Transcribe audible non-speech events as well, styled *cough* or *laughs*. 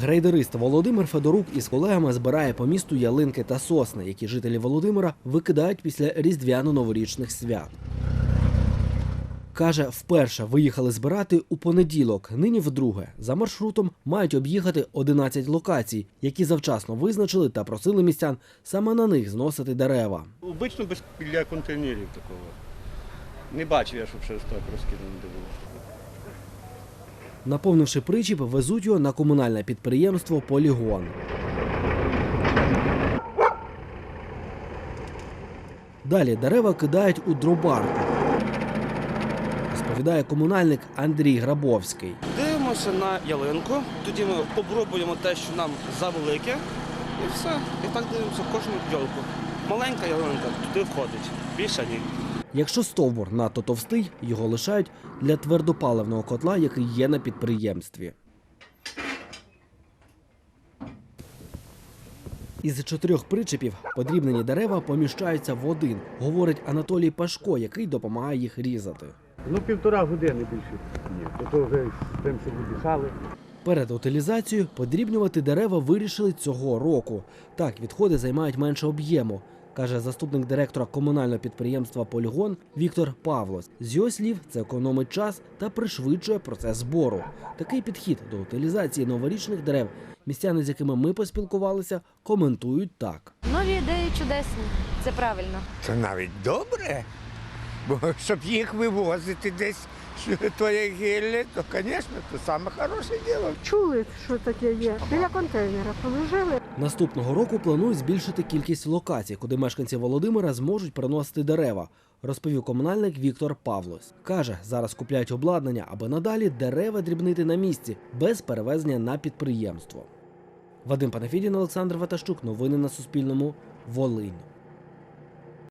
Грейдерист Володимир Федорук із колегами збирає по місту ялинки та сосни, які жителі Володимира викидають після різдвяно-новорічних свят. Каже, вперше виїхали збирати у понеділок. Нині вдруге. За маршрутом мають об'їхати 11 локацій, які завчасно визначили та просили містян саме на них зносити дерева. Обично без біля контейнерів такого. Не бачив я, щоб щось так розкидано було. Наповнивши причіп, везуть його на комунальне підприємство Полігон. Далі дерева кидають у дробарку. Розповідає комунальник Андрій Грабовський. Дивимося на ялинку, тоді ми обробуємо те, що нам завелике, і все. І так дивимося кожну ялинку. Маленька ялинка туди входить, більше ні. Якщо стовбур надто товстий, його лишають для твердопаливного котла, який є на підприємстві. Із чотирьох причепів подрібнені дерева поміщаються в один, говорить Анатолій Пашко, який допомагає їх різати. Ну, півтора години більше. Ні, то, то вже з тим, що віддихали. Перед утилізацією подрібнювати дерева вирішили цього року. Так, відходи займають менше об'єму, каже заступник директора комунального підприємства Полігон Віктор Павлос. З його слів, це економить час та пришвидшує процес збору. Такий підхід до утилізації новорічних дерев містяни, з якими ми поспілкувалися, коментують так. Нові ідеї чудесні. Це правильно. Це навіть добре. Бо щоб їх вивозити десь, *laughs* твоє гілля, то, звісно, це саме хороше діло. Чули, що таке є. Біля контейнера положили. Наступного року планують збільшити кількість локацій, куди мешканці Володимира зможуть приносити дерева, розповів комунальник Віктор Павлос. Каже, зараз купляють обладнання, аби надалі дерева дрібнити на місці без перевезення на підприємство. Вадим Панафідін, Олександр Ватащук. Новини на Суспільному. Волинь.